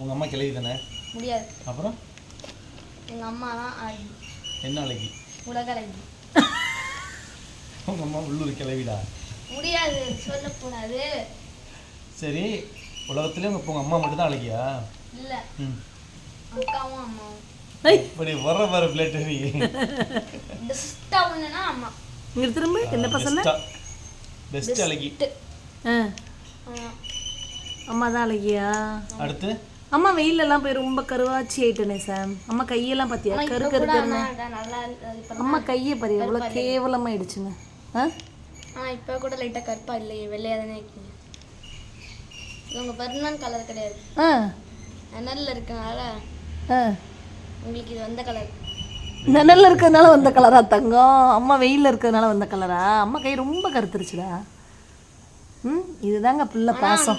உங்கள் அம்மா கிளவி தானே? முடியாது. அப்புறம்? எங்கள் அம்மா தான் அழகி என்ன அழகி? உலக அழகி உங்கள் அம்மா உள்ளூர் கிளவிடா? முடியாது சொல்லக்கூடாது. சரி உலகத்துலேயே உங்கள் உங்கள் அம்மா மட்டும்தான் அழகியா? இல்லை. ம். அக்காவும் அம்மாவும். இப்படி வர்ற வர பிளேட் நீ. ஒன்றுனா அம்மா. இங்க திரும்ப என்ன பசங்க? பெஸ்ட் அழகி. அம்மா தான் அழகியா? அடுத்து? அம்மா வெயிலெல்லாம் போய் ரொம்ப கருவாச்சி ஆயிட்டனே சாம். அம்மா கையெல்லாம் பார்த்தியா ஆனா கரு கரு கருன்னு. அம்மா கையை பாரு எவ்வளோ கேவலமாயிடுச்சுங்க ஆ? ஆனால் இப்போ கூட லைட்டாக கருப்பா இல்லையே வெள்ளையாக தானே இருக்கீங்க. இது உங்கள் பர்மனன்ட் கலர் கிடையாது. ஆ. அனலில் இருக்கனால ஆ. உங்களுக்கு இது வந்த கலர் நிழல்ல இருக்கிறதுனால வந்த கலரா தங்கம்? அம்மா வெயில்ல இருக்கிறதுனால வந்த கலரா அம்மா கை ரொம்ப கருத்துருச்சுடா. ம் இதுதாங்க பிள்ளை பாசம்.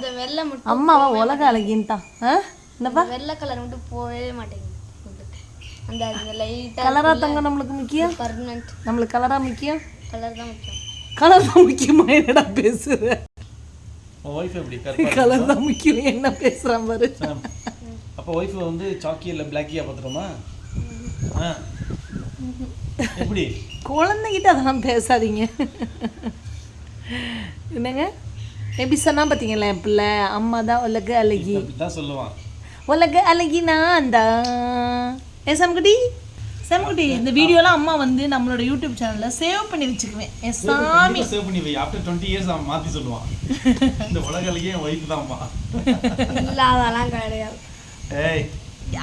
அம்மாவா உலக அழகின்ட்டான் ஆ? என்னப்பா? வெள்ளை கலர் மட்டும் போகவே மாட்டேங்குது. அந்த அந்த லைட்டாக கலரா தங்கம் நம்மளுக்கு முக்கியம்? பர்மனன்ட் நம்மளுக்கு கலரா முக்கியம்? கலர் தான் முக்கியம். கலர் தான் முக்கியமா? என்னடா பேசுற? உன் ஒய்ஃப் எப்படி கலர் தான் முக்கியம். என்ன பேசுறான் பாரு. அப்போ ஒய்ஃப் வந்து சாக்கி இல்லை பிளாக்கியா பார்த்துருமா ஆ. எப்படி? குழந்தைகிட்ட அதெல்லாம் பேசாதீங்க. என்னங்க? எப்படி சொன்னா பார்த்தீங்களா என் பிள்ளை அம்மா தான் உலக அழகி. தான் சொல்லுவான். உலக அழகி நான் தான். ஏ சம்குட்டி இந்த வீடியோலாம் அம்மா வந்து நம்மளோட யூடியூப் சேனலில் சேவ் பண்ணி வச்சுக்குவேன். என் சாமி. சேவ் பண்ணி வை ஆஃப்டர் டுவெண்ட்டி இயர்ஸ் அவன் மாற்றி சொல்லுவான். இந்த உலக அழகிய என் ஒய்ஃப் தான்ப்பா. இல்லாதெல்லாம் கிடையாது. ஏய்.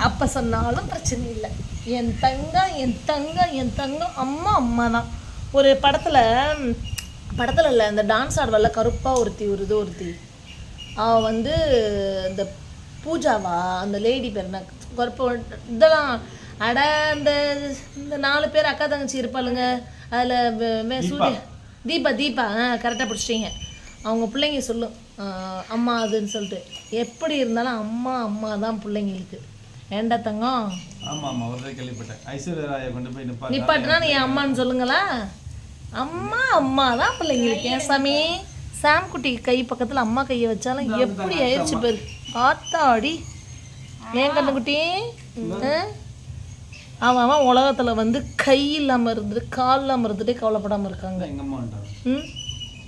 அப்போ சொன்னாலும் பிரச்சனை இல்லை. என் தங்கம் என் தங்கம் என் தங்கம் அம்மா அம்மா தான். ஒரு படத்தில் படத்தில் இல்லை இந்த டான்ஸ் ஆடுவல்ல கருப்பாக ஒருத்தி ஒரு இது ஒருத்தி. அவள் வந்து இந்த பூஜாவா? அந்த லேடி பேர் என்ன? கருப்பு இதெல்லாம் அட அந்த இந்த நாலு பேர் அக்கா தங்கச்சி இருப்பாளுங்க. அதில் சூரிய தீபா தீபா. ஆ கரெக்டாக பிடிச்சிட்டீங்க. அவங்க பிள்ளைங்க சொல்லும் அம்மா அதுன்னு சொல்லிட்டு. எப்படி இருந்தாலும் அம்மா அம்மா தான் பிள்ளைங்களுக்கு. ஏண்டா தங்கம்? ஆமா ஆமா ஒரு கேள்விப்பட்டேன். ஐஸ்வர்யா ராயை கொண்டு போய் நிப்பாட்டு? நிப்பாட்டினா நீ அம்மான்னு சொல்லுங்களா? அம்மா அம்மா தான் பிள்ளைங்களுக்கு. ஏன் சாமி? சாம் குட்டி கை பக்கத்தில் அம்மா கையை வச்சாலும் எப்படி ஆயிடுச்சு பேர். ஆத்தாடி. ஏன் கண்ணுக்குட்டி? ஆ? அவன் அவன் உலகத்தில் வந்து கை இல்லாமல் இருந்துட்டு கால் இல்லாமல் இருந்துட்டே கவலைப்படாமல் இருக்காங்க. ம்?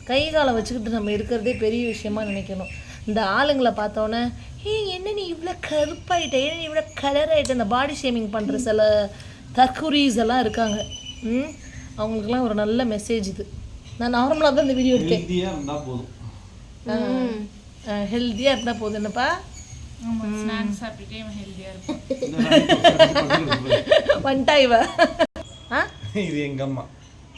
கை காலை வச்சுக்கிட்டு நம்ம இருக்கிறதே பெரிய விஷயமா நினைக்கணும். இந்த ஆளுங்களை பார்த்தோன்னே ஏய் என்ன நீ இவ்வளோ கருப்பாயிட்ட? ஏன் நீ இவ்வளோ கலர் ஆகிட்ட இந்த பாடி ஷேமிங் பண்ணுற சில தற்குறீஸ் எல்லாம் இருக்காங்க. ம்? அவங்களுக்குலாம் ஒரு நல்ல மெசேஜ் இது. நான் நார்மலாக தான் இந்த வீடியோ எடுத்தேன். போதும் ஹெல்த்தியாக இருந்தால் போதும். என்னப்பா? வந்துட்டா இவ. ஆ? இது எங்க அம்மா.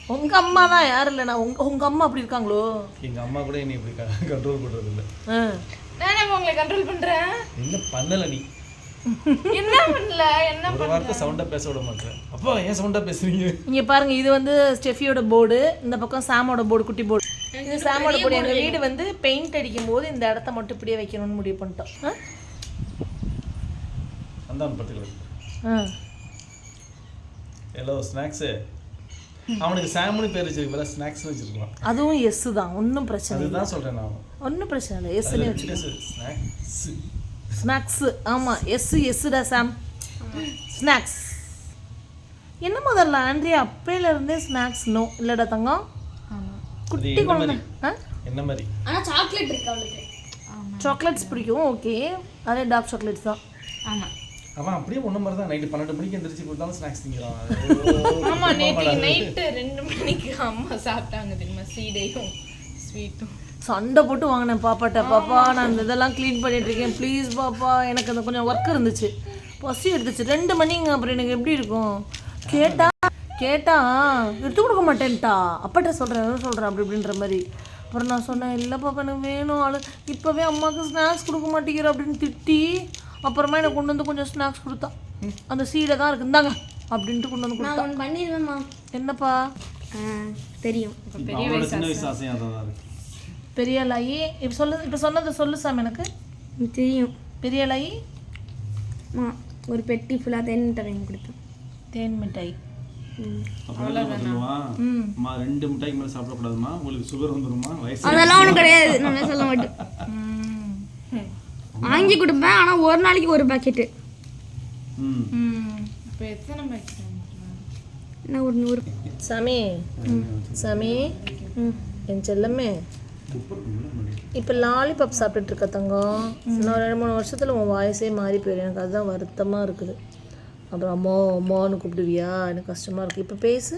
உங்கள் அம்மா தான் யாரும் இல்லைண்ணா உங்கள் உங்கள் அம்மா அப்படி இருக்காங்களோ? எங்க அம்மா கூட என்னை இப்படி கண்ட்ரோல் பண்றது இல்ல ஆ. நானே உங்களை கண்ட்ரோல் பண்ணுறேன் என்ன பண்ணல நீ? என்ன பண்ணல? என்ன ஒரு வார்த்தை சவுண்டா பேச விட மாட்டேன். அப்பா ஏன் சவுண்டா பேசுறீங்க? இங்க பாருங்க இது வந்து ஸ்டெஃபியோட போர்டு இந்த பக்கம் சாமோட போர்டு குட்டி போர்டு இது சாமோட போர்டு எங்க வீடு வந்து பெயிண்ட் அடிக்கும் போது இந்த இடத்த மட்டும் இப்படியே வைக்கணும்னு முடிவு பண்ணிட்டோம். Hello snacks. அவனுக்கு சாமுன்னு பேர் வச்சிருக்கு பதிலா ஸ்நாக்ஸ்னு வச்சிருக்கலாம் அதுவும் எஸ் தான் ஒன்றும் பிரச்சனை இல்லை. அதுதான் சொல்றேன் நான். ஒன்றும் பிரச்சனை இல்லை எஸ்ன்னு வச்சு ஸ்நாக்ஸ் ஸ்நாக்ஸ் ஆமா எஸ் எஸ்டா சாம். ஸ்நாக்ஸ் என்ன முதல்ல ஆண்ட்ரியா அப்பையில இருந்தே ஸ்நாக்ஸ் நோ இல்லடா தங்கம். குட்டி குழந்தை என்ன மாதிரி? ஆனால் சாக்லேட் இருக்கு அவளுக்கு. சாக்லேட்ஸ் பிடிக்கும் ஓகே அதே டார்க் சாக்லேட்ஸ் தான். ஆமாம் அவன் அப்படியே ஒன்று மாதிரி தான் நைட்டு பன்னெண்டு மணிக்கு எந்திரிச்சு கொடுத்தாலும் ஸ்நாக்ஸ் திங்கிறான். ஆமா நேற்று நைட்டு ரெண்டு மணிக்கு அம்மா சாப்பிட்டாங்க தெரியுமா? சீடையும் ஸ்வீட்டும் சண்டை போட்டு வாங்கினேன் பாப்பாட்ட. பாப்பா நான் இந்த இதெல்லாம் க்ளீன் பண்ணிட்டு இருக்கேன். ப்ளீஸ் பாப்பா எனக்கு அந்த கொஞ்சம் ஒர்க் இருந்துச்சு. பசி எடுத்துச்சு. ரெண்டு மணிங்க அப்புறம் எனக்கு எப்படி இருக்கும்? கேட்டா கேட்டா எடுத்து கொடுக்க மாட்டேன்ட்டா. அப்பாட்ட சொல்கிறேன் எதுவும் சொல்கிறேன் அப்படி இப்படின்ற மாதிரி. அப்புறம் நான் சொன்னேன் இல்லை பாப்பா எனக்கு வேணும் ஆளு. இப்போவே அம்மாவுக்கு ஸ்நாக்ஸ் கொடுக்க மாட்டேங்கிற அப்படின்னு திட்டி அப்புறமா எனக்கு கொண்டு வந்து கொஞ்சம் ஸ்நாக்ஸ் கொடுத்தா. அந்த சீடை தான் இருக்கு. இந்தாங்க அப்படின்ட்டு கொண்டு வந்து கொடுத்தா. பண்ணிடுவேம்மா என்னப்பா? தெரியும். பெரிய லாயி இப்போ சொல்லு இப்போ சொன்னதை சொல்லு சாம் எனக்கு. தெரியும். பெரிய லாயி ஒரு பெட்டி ஃபுல்லாக தேன் மிட்டாய் வாங்கி கொடுத்தேன். தேன் மிட்டாய். அப்புறம் என்ன சொல்லுவான் அம்மா ரெண்டு மிட்டாய்க்கு மேலே சாப்பிடக்கூடாதுமா உங்களுக்கு சுகர் வந்துருமா வயசு அதெல்லாம் ஒன்றும் கிடையாது. நான் சொல்ல மாட்டேன். வாங்கி கொடுப்பேன். ஆனால் ஒரு நாளைக்கு ஒரு பாக்கெட்டு ம். ம். இப்போ எத்தனை பாக்கெட் என்ன ஒரு நூறு? சாமி. சாமி. என் செல்லமே. இப்போ லாலிபாப் சாப்பிட்டுட்டு இருக்க தங்கம். இன்னும் ரெண்டு மூணு வருஷத்தில் உன் வாய்ஸே மாறி போயிடும். எனக்கு அதுதான் வருத்தமாக இருக்குது. அப்புறம் அம்மா அம்மான்னு கூப்பிடுவியா? எனக்கு கஷ்டமாக இருக்குது இப்போ பேசு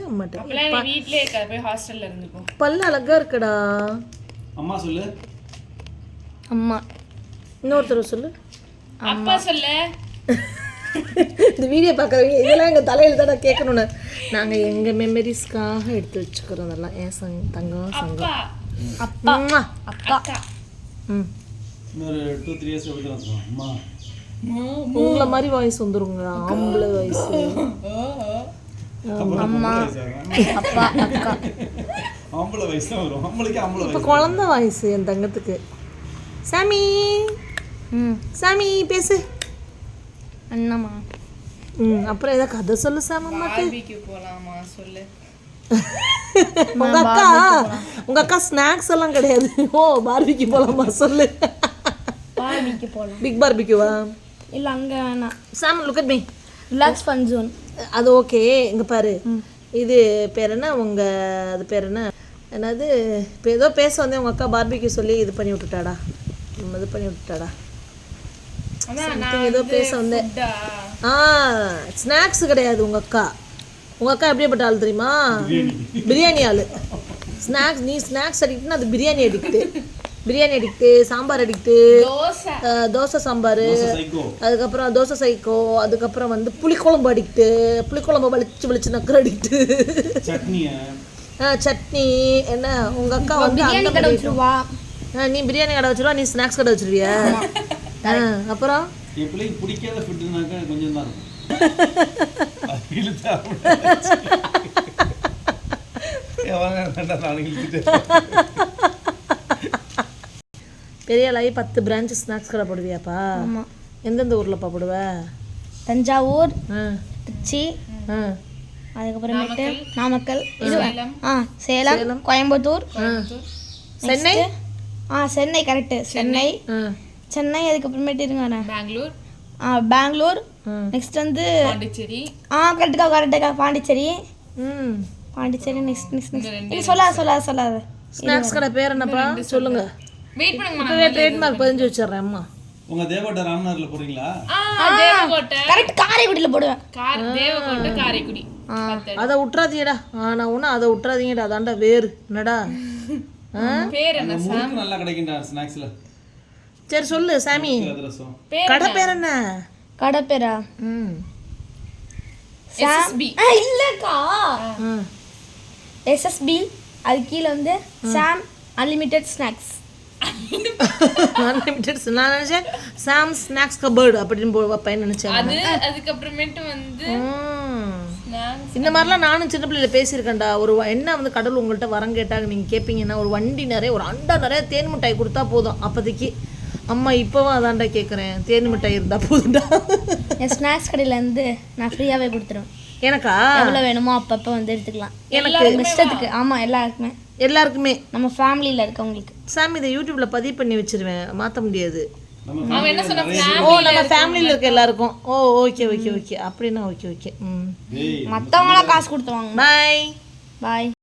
நீ வீட்லயே இருக்க. போய் ஹாஸ்டல்ல இருந்துக்கோ பல்லு அழகா இருக்குடா. அம்மா சொல்லு. அம்மா. இன்னொருத்தர் சொல்லு. அப்பா சொல்ல. இந்த வீடியோ பார்க்குறவங்க இதெல்லாம் எங்கள் தலையில் தான் நான் கேட்கணுன்னு நாங்கள் எங்கள் மெமரிஸ்க்காக எடுத்து வச்சுக்கிறோம் அதெல்லாம் ஏன் சங் தங்கம் சங்கம். அப்பா. அப்பா ம். இன்னொரு டூ த்ரீ இயர்ஸ் அம்மா. உங்களை மாதிரி வாய்ஸ் வந்துருங்க. ஆம்பளை வாய்ஸ் அம்மா. அப்பா அக்கா. ஆம்பளை வயசு தான் வரும். ஆம்பளைக்கு ஆம்பளை இப்போ குழந்த வாய்ஸ் என் தங்கத்துக்கு. சாமி. ம். சாமி பேசு. அண்ணம்மா. ம் அப்புறம் ஏதாவது கதை சொல்லு சாமி அம்மாக்கு. பார்பிக்கு போலாமா? சொல்லு. உங்க அக்கா உங்க அக்கா ஸ்நாக்ஸ் எல்லாம் கிடையாது. ஓ பார்பிக்கு போலாமா? சொல்லு. பார்பிக்கு போகலாம் பிக் பார்பிக்குவா இல்லை அங்கே வேணாம். Sam look at me relax fun zone அது ஓகே இங்க பாரு. இது பேர் என்ன? உங்க அது பேர் என்ன? என்னது? இப்போ ஏதோ பேச வந்தேன் உங்க அக்கா பார்பிக்கு சொல்லி இது பண்ணி விட்டுட்டாடா. ம், இது பண்ணி விட்டுட்டாடா. ஏதோ பேச வந்தேன். ஆ ஸ்நாக்ஸ் கிடையாது உங்க அக்கா. உங்க அக்கா எப்படிப்பட்ட ஆள் தெரியுமா? பிரியாணி. ஆள். ஸ்நாக்ஸ் நீ ஸ்நாக்ஸ் அடிக்ட்னா அது biryani addict. Biryani addict sambar addict dosa. Dosa sambar அதுக்கப்புறம் தோசை சைக்கோ அதுக்கப்புறம் வந்து புளிக்குழம்பு அடிக்ட்டு புளிக்குழம்பு வலிச்சு வலிச்சு நக்கர் அடிக்ட்டு. சட்னி என்ன உங்க அக்கா வந்து நீ பிரியாணி கடை வச்சிருவா நீ ஸ்நாக்ஸ் கடை வச்சிருவியா? ஆ, அப்புறம்? என் பிள்ளைக்கு பிடிக்காத ஃபுட்டுனாக்கா கொஞ்சம் தான் இருக்கும். அது இழுத்து எவன் வேண்டாம் நான் இழுத்துட்டேன் பெரிய ஆளாகி பத்து பிரான்ச் ஸ்நாக்ஸ் கடை போடுவியாப்பா? ஆமாம் எந்தெந்த ஊர்லப்பா போடுவ? தஞ்சாவூர் திருச்சி ஆ. அதுக்கப்புறமேட்டு நாமக்கல் இது ஆ சேலம் கோயம்புத்தூர் சென்னை? ஆ சென்னை கரெக்டு சென்னை. சென்னை? அதுக்கப்புறமேட்டு இருங்க பெங்களூர். ஆ பெங்களூர். ம். நெக்ஸ்ட் வந்து பாண்டிச்சேரி. ஆ கரெக்டுக்கா கரெக்டுக்கா பாண்டிச்சேரி. ம். பாண்டிச்சேரி நெக்ஸ்ட் நெக்ஸ்ட் நெக்ஸ்ட் சொல்லாத சொல்லாத சொல்லாத. ஸ்நாக்ஸ் கடை பேர் என்னப்பா? சொல்லுங்க. வெயிட் பண்ணுங்க ட்ரேட்மார்க் பதிஞ்சு வச்சிடுறேன் அம்மா. உங்க தேவகோட்டை ராமநாதர்ல போறீங்களா ஆ தேவகோட்டை. கரெக்ட் காரைக்குடியில் போடுவேன். கார் தேவகோட்டை காரைக்குடி. அதை விட்றாதீங்கடா ஆனா ஒன்று அதை விட்றாதீங்கடா அதான்டா வேறு. என்னடா? ஆ? பேர் என்ன முறுக்கு நல்லா கிடைக்கும்டா ஸ்நாக்ஸ்ல. சரி சொல்லு சாமி. கடை பேர் என்ன? கடை பேரா ம் எஸ்எஸ்பி இல்லைக்கா. ம் எஸ்எஸ்பி அது கீழே வந்து சாம் அன்லிமிட்டெட் ஸ்நாக்ஸ். அன்லிமிட்டட் நான் நினச்சேன் சாம் ஸ்நாக்ஸ் கபர்டு அப்படின்னு போ வைப்பேன்னு நினச்சேன் அது அதுக்கப்புறமேட்டு வந்து. இந்த மாதிரிலாம் நானும் சின்ன பிள்ளையில பேசியிருக்கேன்டா. ஒரு என்ன வந்து கடவுள் உங்கள்கிட்ட வரம் கேட்டாங்க நீங்கள் கேட்பீங்கன்னா ஒரு வண்டி நிறைய ஒரு அண்டா நிறைய தேன் மிட்டாய் கொடுத்தா போதும் அப்போதைக்கு. அம்மா இப்போவும் அதான்டா கேட்குறேன் தேன் மிட்டாய் இருந்தால் போதும்டா. என் ஸ்நாக்ஸ் கடையிலேருந்து நான் ஃப்ரீயாகவே கொடுத்துருவேன். எனக்கா? எவ்வளோ வேணுமோ அப்பப்போ வந்து எடுத்துக்கலாம். எனக்கு? இஷ்டத்துக்கு. ஆமாம் எல்லாருக்குமே. எல்லாருக்குமே. நம்ம ஃபேமிலியில் இருக்கவங்களுக்கு. சாமி இதை யூடியூப்ல பதிவு பண்ணி வச்சிருவேன். மாற்ற முடியாது. ஓ நம்ம ஃபேமிலியில் இருக்க எல்லாருக்கும். ஓ ஓகே ஓகே ஓகே அப்படின்னா ஓகே ஓகே ம். மற்றவங்களாம் காசு கொடுத்துருவாங்க பாய் பாய்